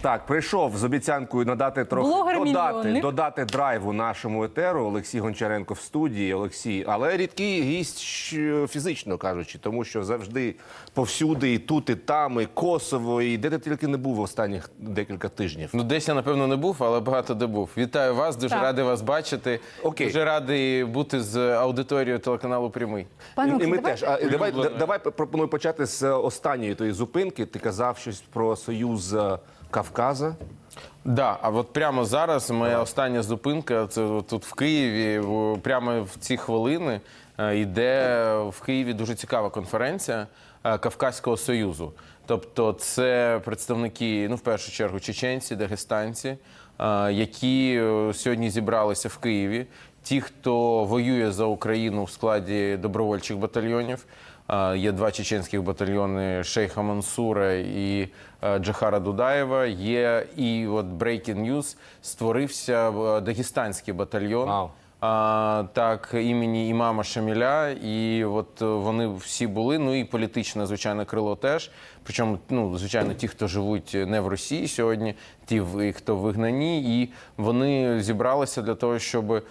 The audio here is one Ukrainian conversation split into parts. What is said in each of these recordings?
Так, прийшов з обіцянкою надати трохи додати, додати драйву нашому етеру. Олексій Гончаренко в студії. Олексій, але рідкий гість щ- фізично кажучи, тому що завжди повсюди, і тут, і там, і Косово, і де ти тільки не був останніх декілька тижнів. Ну, десь я напевно не був, але багато де був. Вітаю вас, дуже Так. радий вас бачити. Окей. Дуже радий бути з аудиторією телеканалу Прямий. Пане і, і Олексій, ми давайте- теж. А, давай, Улюблене. давай пропоную почати з останньої тої зупинки. Ти казав щось про союз е, Кавказа. Да, а от прямо зараз моя остання зупинка це тут в Києві. Прямо в ці хвилини е, йде в Києві дуже цікава конференція е, Кавказького Союзу. Тобто, це представники, ну в першу чергу, чеченці, дагестанці, е, які сьогодні зібралися в Києві. Ті, хто воює за Україну в складі добровольчих батальйонів. Є два чеченських батальйони Шейха Мансура і Джахара Дудаєва. Є і от Breaking News створився е, дагестанський батальйон. Вау. А, так, імені імама Шаміля, і от е, вони всі були. Ну і політичне, звичайно, крило теж. Причому, ну, звичайно, ті, хто живуть не в Росії сьогодні, ті, хто в вигнанні, і вони зібралися для того, щоб е,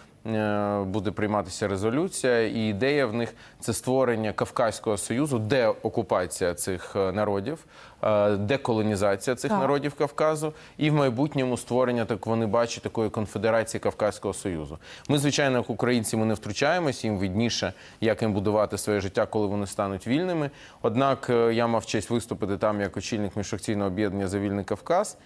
буде прийматися резолюція, і ідея в них це створення Кавказького союзу, де окупація цих е, народів, е, деколонізація цих Так. народів Кавказу, і в майбутньому створення, так вони бачать, такої конфедерації Кавказького союзу. Ми, звичайно, як українці, ми не втручаємося, їм видніше, як їм будувати своє життя, коли вони стануть вільними. Однак е, я мав честь виступити там як очільник міжфракційного об'єднання за вільний Кавказ.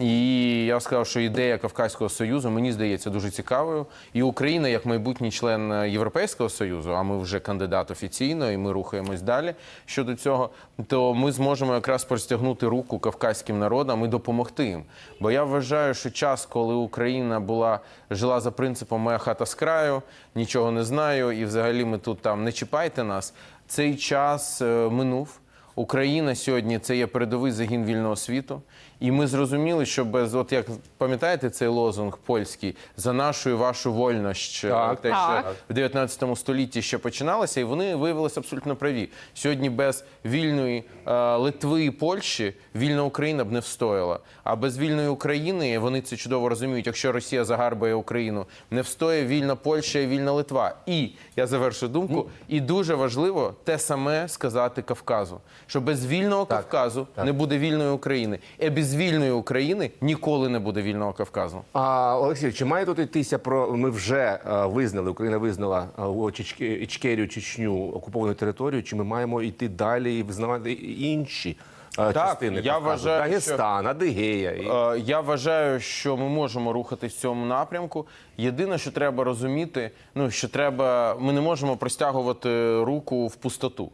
І я сказав, що ідея Кавказького союзу мені здається дуже цікавою. І Україна, як майбутній член е, Європейського союзу, а ми вже кандидат офіційно, і ми рухаємось далі щодо цього, то ми зможемо якраз простягнути руку кавказьким народам і допомогти їм. Бо я вважаю, що час, коли Україна була жила за принципом моя хата з краю, нічого не знаю, і взагалі ми тут там не чіпайте нас. Цей час е, минув. Україна сьогодні це є передовий загін вільного світу. І ми зрозуміли, що без, от як пам'ятаєте цей лозунг польський за нашу і вашу вольність, Так. те, Так. що в 19 столітті ще починалося, і вони виявилися абсолютно праві. Сьогодні без вільної е, Литви і Польщі вільна Україна б не встояла. А без вільної України вони це чудово розуміють. Якщо Росія загарбає Україну, не встоє вільна Польща і вільна Литва. І я завершу думку. І дуже важливо те саме сказати Кавказу, що без вільного Кавказу не буде вільної України, і без вільної України ніколи не буде вільного Кавказу. А Олексій, чи має тут йтися про ми вже е, визнали, Україна визнала е, Ічкерію, Чечню окуповану територію? Чи ми маємо йти далі і визнавати інші е, частини? я Кавказу? вважаю, що- Дагестан, Адигея. Е, Я вважаю, що ми можемо рухатись в цьому напрямку. Єдине, що треба розуміти, ну що треба, ми не можемо простягувати руку в пустоту.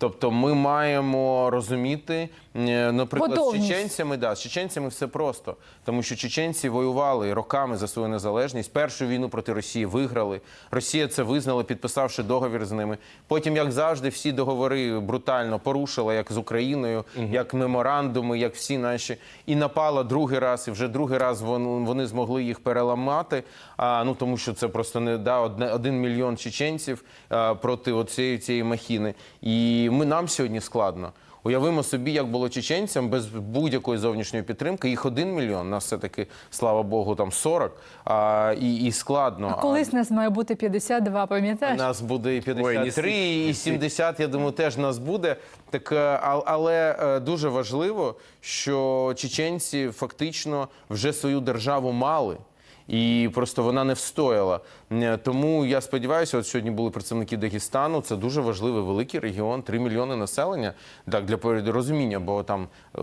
Тобто ми маємо розуміти, е, наприклад, з чеченцями, да, з чеченцями все просто, тому що чеченці воювали роками за свою незалежність. Першу війну проти Росії виграли. Росія це визнала, підписавши договір з ними. Потім, як завжди, всі договори брутально порушила, як з Україною, як меморандуми, як всі наші, і напала другий раз, і вже другий раз вони змогли їх переламати. А, ну тому що це просто не да, одне, один мільйон чеченців а, проти оцієї цієї махіни. І ми нам сьогодні складно. Уявимо собі, як було чеченцям без будь-якої зовнішньої підтримки. Їх один мільйон, нас все-таки, слава Богу, там 40, а, і, і складно. А колись нас має бути 52, А пам'ятаєш? нас буде і 53, несіть, і 70, я думаю, теж нас буде. Так, е, а- але е, дуже важливо, що чеченці фактично вже свою державу мали. І просто вона не встояла. Е, Тому я сподіваюся, от сьогодні були представники Дагестану. Це дуже важливий великий регіон, 3 мільйони населення. Так, для порозуміння, бо там, е,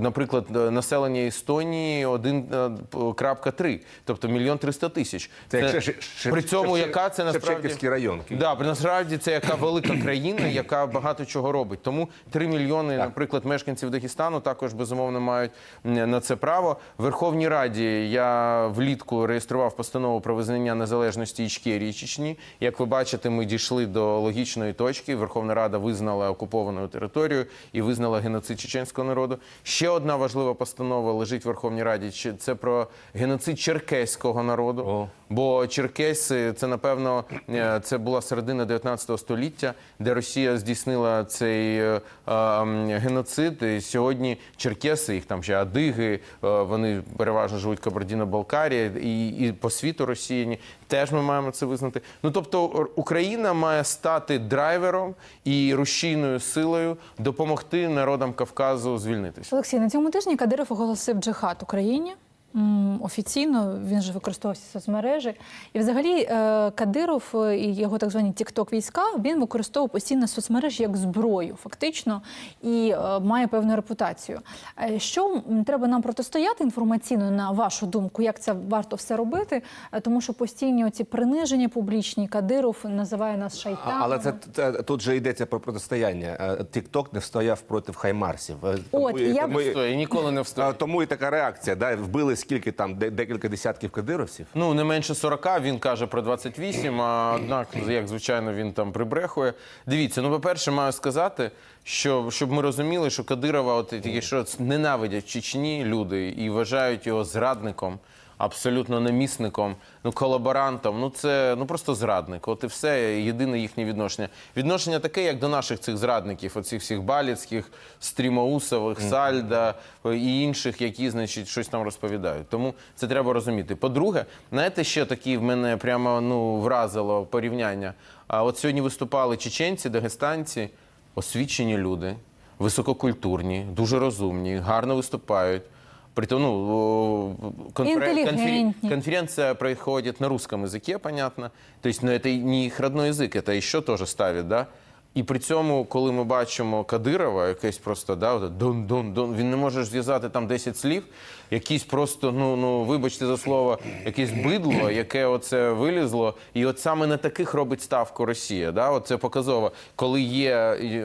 наприклад, е, населення Естонії 1,3, тобто мільйон 300 тисяч. Це Шеш- при цьому, яка це насправді район. Да, при- насправді це яка велика країна, яка багато чого робить. Тому 3 мільйони, наприклад, мешканців Дагестану також безумовно мають на це право. В Верховній Раді я влітку спочатку реєстрував постанову про визнання незалежності Ічкерії Чечні. Як ви бачите, ми дійшли до логічної точки. Верховна Рада визнала окупованою територію і визнала геноцид чеченського народу. Ще одна важлива постанова лежить в Верховній Раді. Це про геноцид черкеського народу. О. Бо черкеси це напевно е, це була середина 19 століття, де Росія здійснила цей е, е, геноцид. І сьогодні черкеси, їх там ще адиги, е, вони переважно живуть в Кабардіно-Балкарії і, і по світу росіяни. Теж ми маємо це визнати. Ну тобто Україна має стати драйвером і рушійною силою допомогти народам Кавказу звільнитися. Олексій, на цьому тижні Кадиров оголосив джихад Україні. Офіційно він же використовував всі соцмережі. І взагалі е, Кадиров і його так звані тікток війська він використовував постійно соцмережі як зброю, фактично, і е, має певну репутацію. Е, Що треба нам протистояти інформаційно, на вашу думку, як це варто все робити? Тому що постійні оці приниження публічні, Кадиров називає нас шайтанами. Але це, це тут же йдеться про протистояння. Тікток не встояв проти хаймарсів. От, і я б- тому, і- ніколи не встаю. тому і така реакція. Да? Вбили скільки там, де- декілька десятків кадировців. Ну, не менше 40, він каже про 28, а однак, як звичайно, він там прибрехує. Дивіться, ну, по-перше, маю сказати, що щоб ми розуміли, що Кадирова, от тільки що ненавидять Чечні люди і вважають його зрадником. Абсолютно намісником, ну колаборантом. Ну це ну просто зрадник. От і все єдине їхнє відношення. Відношення таке, як до наших цих зрадників, оцих всіх баліцьких, стрімоусових, сальда і інших, які, значить, щось там розповідають. Тому це треба розуміти. По-друге, знаєте, ще такі в мене прямо ну вразило порівняння. А от сьогодні виступали чеченці, дагестанці, освічені люди, висококультурні, дуже розумні, гарно виступають. Притом, ну, о, конферен- Интеллигентни. конференция происходит на русском языке, понятно. То есть, ну, это не їх родной язик, это ще теж ставить, да? І при цьому, коли ми бачимо Кадирова, якесь просто да, от дон-дон-дон, він не може зв'язати там 10 слів, якісь просто, ну, ну вибачте за слово, якесь бидло, яке оце вилізло. І от саме на таких робить ставку Росія. Да? От це показово, коли є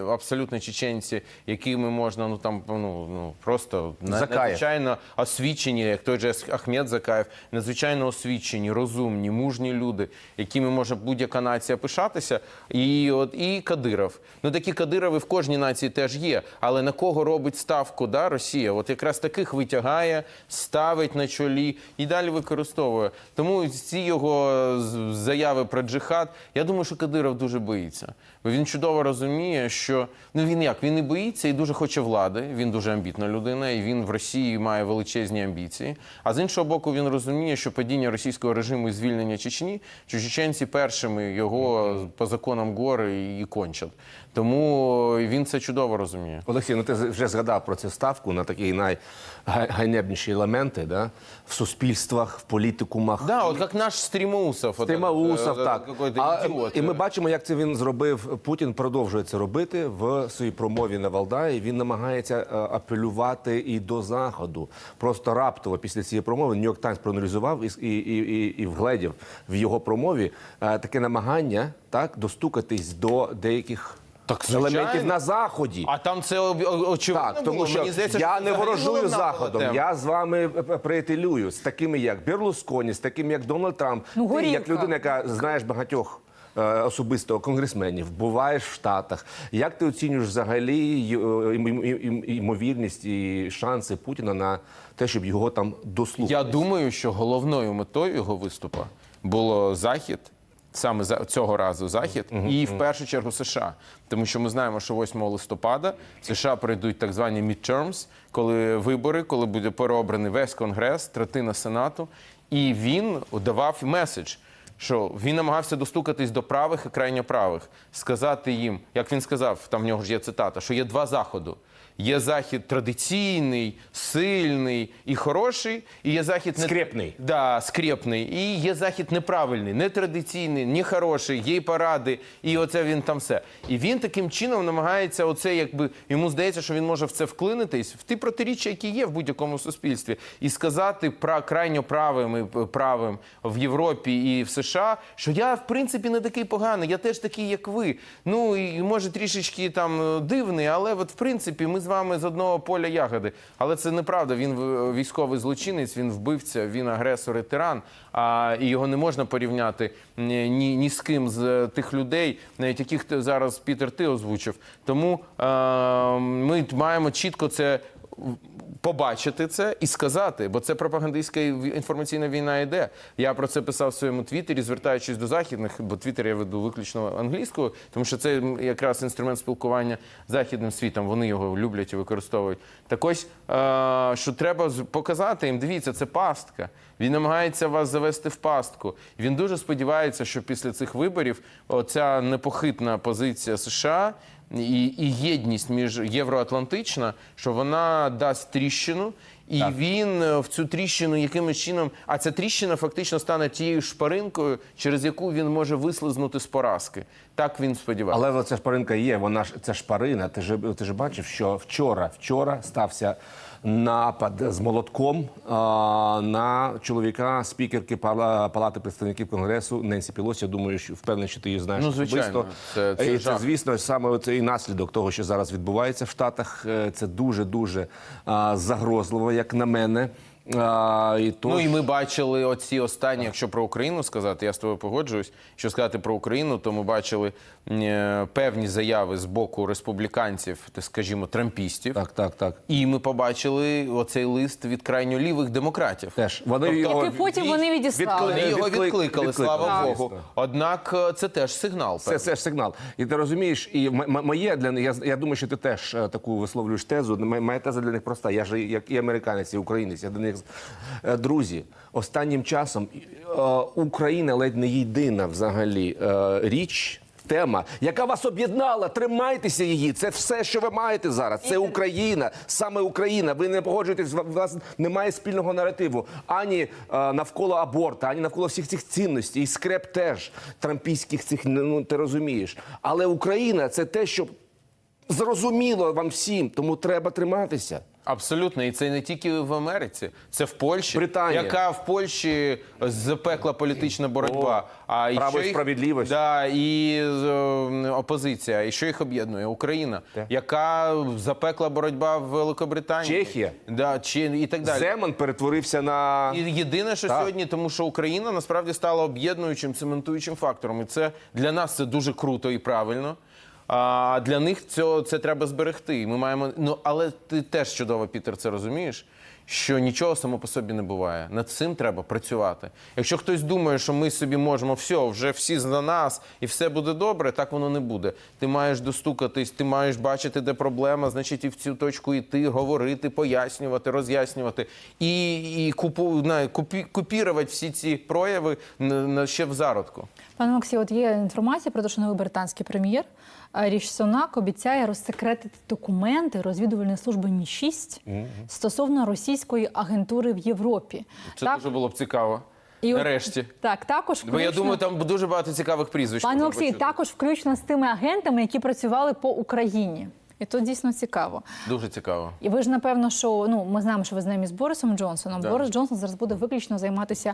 абсолютно чеченці, якими можна ну там ну, ну просто Закаєв. надзвичайно освічені, як той же Ахмед Закаєв, надзвичайно освічені, розумні, мужні люди, якими може будь-яка нація пишатися. І от і Кадиров. Ну такі Кадирови в кожній нації теж є. Але на кого робить ставку да, Росія? От якраз таких витягає, ставить на чолі і далі використовує. Тому ці його заяви про джихад, я думаю, що Кадиров дуже боїться. Бо він чудово розуміє, що ну він як він і боїться і дуже хоче влади. Він дуже амбітна людина, і він в Росії має величезні амбіції. А з іншого боку, він розуміє, що падіння російського режиму і звільнення Чечні, що чеченці першими його по законам гори і кончать. Тому він це чудово розуміє. Олексій, ну ти вже згадав про цю ставку на такі найганебніші елементи да? в суспільствах, в політикумах. Да, от як наш Стрімоусов. от Тимаусов, э, так. А, і ми бачимо, як це він зробив. Путін продовжує це робити в своїй промові на Валдаї. Він намагається е, апелювати і до заходу. Просто раптово після цієї промови Нью-Йорк Таймс проаналізував і, і, і, і, і вгледів в його промові е, таке намагання так достукатись до деяких Так, елементів на заході. А там це очевидно Так, тому було. що Мені здається, я це не ворожую заходом. Я з вами е, приятелюю з такими, як Берлусконі, з таким, як Дональд Трамп. Ну, Ти, як людина, яка знаєш багатьох. Е, Особисто конгресменів буваєш в Штатах. Як ти оцінюєш взагалі ймовірність і шанси Путіна на те, щоб його там дослухати? Я думаю, що головною метою його виступу було захід. Саме за цього разу захід, і в першу чергу США, тому що ми знаємо, що 8 листопада в США прийдуть так звані midterms, коли вибори, коли буде переобраний весь конгрес, третина сенату, і він давав меседж, що він намагався достукатись до правих і крайньо правих, сказати їм, як він сказав, там в нього ж є цитата, що є два заходи. Є захід традиційний, сильний і хороший, і є захід не- Скрепний. Да, скрепний. І є захід неправильний, нетрадиційний, не хороший, є паради, і оце він там все. І він таким чином намагається, оце якби йому здається, що він може в це вклинитись, в ті протиріччя, які є в будь-якому суспільстві, і сказати про крайньо правим і правим в Європі і в США, що я в принципі не такий поганий, я теж такий, як ви. Ну і може трішечки там дивний, але от в принципі ми з вами з одного поля ягоди. Але це неправда. Він в- військовий злочинець, він вбивця, він агресор і тиран. А і його не можна порівняти ні, ні, ні з ким з е, тих людей, навіть яких ти зараз Пітер ти озвучив. Тому е, ми маємо чітко це побачити це і сказати, бо це пропагандистська інформаційна війна йде. Я про це писав в своєму твіттері, звертаючись до західних, бо твіттер я веду виключно англійською, тому що це якраз інструмент спілкування з західним світом. Вони його люблять і використовують. Так ось, е, що треба показати їм, дивіться, це пастка. Він намагається вас завести в пастку. Він дуже сподівається, що після цих виборів оця непохитна позиція США і, і єдність між євроатлантична, що вона дасть тріщину, і він е, в цю тріщину якимось чином, а ця тріщина фактично стане тією шпаринкою, через яку він може вислизнути з поразки. Так він сподівався. Але ця шпаринка є, вона ж це шпарина. Ти ж ти ж бачив, що вчора, вчора стався напад з молотком на чоловіка спікерки Пала- Палати представників Конгресу Ненсі Пілосі. Я думаю, що впевнений, що ти її знаєш Ну, звичайно. Це- це і це, звісно, саме цей наслідок того, що зараз відбувається в Штатах. Е, Це дуже дуже загрозливо, як на мене. А, і тож... Ну і ми бачили оці останні, якщо про Україну сказати, я з тобою погоджуюсь. Що сказати про Україну, то ми бачили е, певні заяви з боку республіканців, скажімо, трампістів. Так, так, так. І ми побачили оцей лист від крайньо лівих демократів. Теж вони Тобто- його Який потім вони відіслали. Вони його Відклик- відкликали, слава відкликали, Богу. Однак е, це теж сигнал. Це, певний. це ж сигнал. І ти розумієш, і моє для них, я, я думаю, що ти теж е, таку висловлюєш тезу. Моя теза для них проста. Я ж як і американець, і українець. Я до них Е, друзі. Останнім часом е, Україна ледь не єдина взагалі е, річ. Тема, яка вас об'єднала, тримайтеся її. Це все, що ви маєте зараз. Це Україна, саме Україна. Ви не погоджуєтесь, у вас немає спільного наративу ані навколо аборта, ані навколо всіх цих цінностей. І скреп теж трампійських цих ну ти розумієш. Але Україна це те, що зрозуміло вам всім, тому треба триматися. Абсолютно, і це не тільки в Америці, це в Польщі, Британія. яка в Польщі запекла політична боротьба. а і право і їх- справедливість. Да, і е, опозиція. І що їх об'єднує? Україна, Те. яка запекла боротьба в Великобританії, Чехія. да, чи і так далі. Земан перетворився на І єдине, що Так. сьогодні, тому що Україна насправді стала об'єднуючим, цементуючим фактором. І це для нас це дуже круто і правильно. А для них це, це треба зберегти. Ми маємо. Ну але ти теж чудово, Пітер, це розумієш. Що нічого само по собі не буває. Над цим треба працювати. Якщо хтось думає, що ми собі можемо все, вже всі за нас і все буде добре, так воно не буде. Ти маєш достукатись, ти маєш бачити, де проблема, значить, і в цю точку йти, говорити, пояснювати, роз'яснювати і, і купу, на, купі, купірувати всі ці прояви на, на ще в зародку. Пане Олексій, от є інформація про те, що новий британський прем'єр е, Ріш Сонак обіцяє розсекретити документи розвідувальної служби Мі 6 стосовно російської агентури в Європі. Це Так, дуже було б цікаво. І Нарешті. так також Бо я думаю, там дуже багато цікавих прізвищ. Пане Олексій, також включно з тими агентами, які працювали по Україні. І тут дійсно цікаво. Дуже цікаво. І ви ж напевно, що ну ми знаємо, що ви знайомі з Борисом Джонсоном. Да. Борис Джонсон зараз буде виключно займатися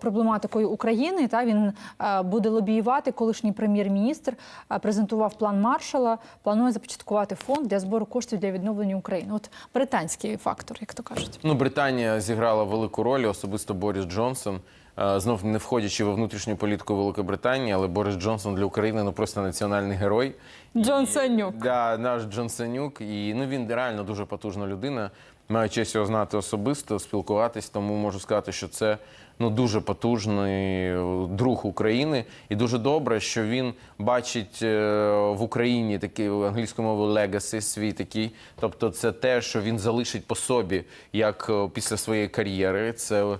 проблематикою України. Та він е, буде лобіювати колишній прем'єр-міністр, е, презентував план Маршала, планує започаткувати фонд для збору коштів для відновлення України. От британський фактор, як то кажуть. Ну, Британія зіграла велику роль, особисто Борис Джонсон. Е, Знов не входячи в внутрішню політику Великобританії, але Борис Джонсон для України ну просто національний герой. Джонсонюк. Да, наш Джонсонюк. І ну він реально дуже потужна людина. Маю честь його знати особисто, спілкуватись, тому можу сказати, що це ну дуже потужний е, друг України, і дуже добре, що він бачить е, в Україні такий англійською мовою legacy свій такий. Тобто, це те, що він залишить по собі, як після своєї кар'єри. Це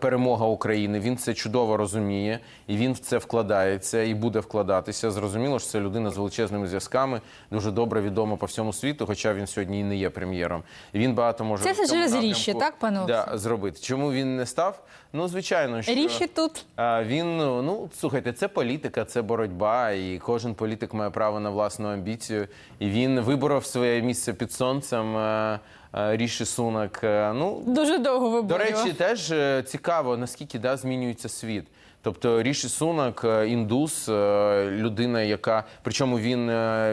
перемога України. Він це чудово розуміє, і він в це вкладається і буде вкладатися. Зрозуміло, що це людина з величезними зв'язками, дуже добре відома по всьому світу, хоча він сьогодні і не є прем'єром. І він багато може Це в через Ріші, так, пане Да, зробити. Чому він не став? Ну, звичайно, що Ріші тут він ну слухайте, це політика, це боротьба, і кожен політик має право на власну амбіцію. І він виборов своє місце під сонцем. е, е, Ріші Сунак. Е, Ну дуже довго до речі, теж е, цікаво, наскільки да, змінюється світ. Тобто Ріші Сунак, е, індус, е, людина, яка причому він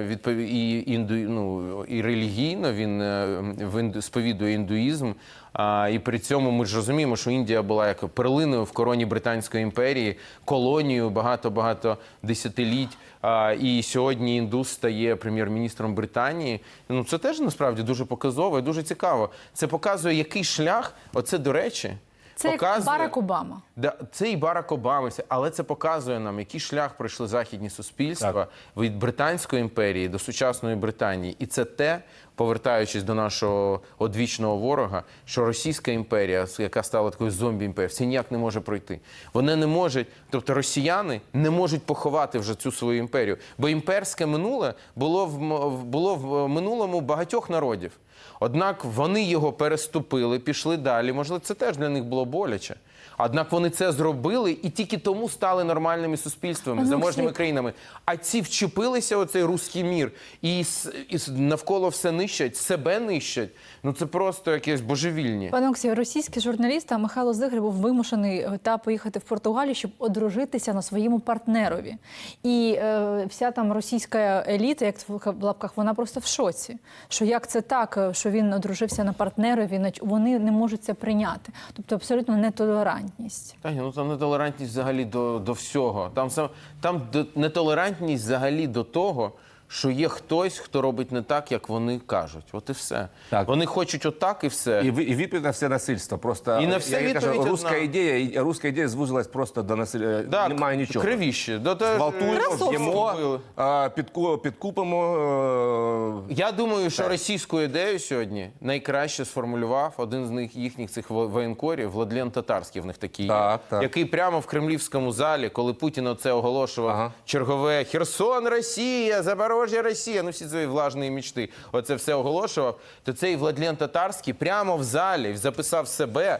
відпов... і, інду... ну, і релігійно він сповідує індуїзм. А, і при цьому ми ж розуміємо, що Індія була як перлиною в короні Британської імперії, колонією багато-багато десятиліть. А, і сьогодні індус стає прем'єр-міністром Британії. Ну це теж насправді дуже показово і дуже цікаво. Це показує, який шлях. Оце до речі. Це як Барак Обама. Да, це і Барак Обама, але це показує нам, який шлях пройшли західні суспільства від Британської імперії до сучасної Британії. І це те, повертаючись до нашого одвічного ворога, що Російська імперія, яка стала такою зомбі імперією, це ніяк не може пройти. Вони не можуть, тобто росіяни не можуть поховати вже цю свою імперію. Бо імперське минуле було в- було в минулому багатьох народів. Однак вони його переступили, пішли далі. Можливо, це теж для них було боляче. Однак вони це зробили і тільки тому стали нормальними суспільствами, заможніми країнами. А ці вчепилися у цей руський мір і, і навколо все нищать, себе нищать. Ну це просто якесь божевільні. Пане Олексію, російський журналіст Михайло Зигр був вимушений е, та поїхати в Португалію, щоб одружитися на своєму партнерові. І е, вся там російська еліта, як в лапках, вона просто в шоці. Що як це так, е, що він одружився на партнерові, вони не можуть це прийняти. Тобто абсолютно нетолерантність. Та ну там нетолерантність взагалі до, до всього. Там сам там до- нетолерантність взагалі до того, що є хтось, хто робить не так, як вони кажуть. От і все. Так. Вони хочуть отак і все. І, ви- і відповідь на все насильство. Просто І на все я кажу, відповідь руська одна. ідея, і руська ідея звузилась просто до насильства. Так, Немає нічого. Кривіще. До те- Гвалтуємо, Красовський. б'ємо, а, підку, підкупимо. е, Я думаю, що російську ідею сьогодні найкраще сформулював один з них їхніх цих во- воєнкорів, Владлен Татарський, в них такий, є, Так, так. який прямо в кремлівському залі, коли Путін це оголошував Ага. чергове Херсон, Росія, Запорожжя, Росія, ну всі свої влажні мічти. Оце все оголошував. То цей Владлен Татарський прямо в залі записав себе.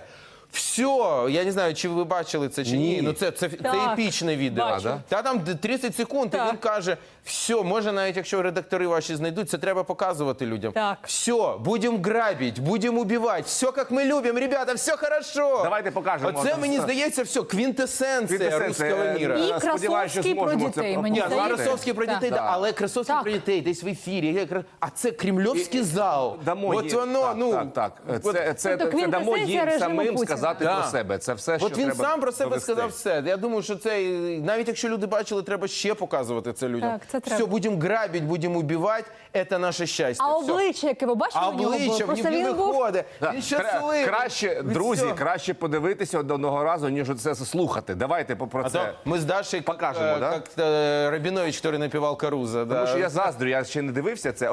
Все, я не знаю, чи ви бачили це чи ні. Ні. Ну це, це, це епічне відео. бачу. да? Та там 30 секунд, і він каже: все, може, навіть якщо редактори ваші знайдуть, це треба показувати людям. Так. Все, будемо грабити, будемо убивати, все як ми любимо, ребята, все хорошо. Давайте покажемо. Оце мені здається, все, квінтесенція руського міра. е, І Красовський про дітей, мені Ні, здається. Красовський про дітей, да, Так. але Красовський Так. про дітей десь в ефірі. А це кремльовський зал. Дамо От їм, воно, так, ну, так, так. от- Це, це, Тобто це дамо квінтесенція їм режиму самим Путіна. сказати Да. про себе. Це все, що От він треба сам про себе довести. сказав все. Я думаю, що це навіть якщо люди бачили, треба ще показувати це людям. Так, це треба. Все, будемо грабити, будемо убивати. Це наше щастя. А Все. обличчя, яке ви бачили А у нього було? обличчя в Просто нього він був виходить. Так, Він кра- щасливий. краще, Від друзі, всього. краще подивитися одного разу, ніж це слухати. Давайте по- про А це. то мы с Дашей Покажемо, э, да? как э, Рабинович, который напевал Каруза. Тому що я заздрю, я ще не дивився це.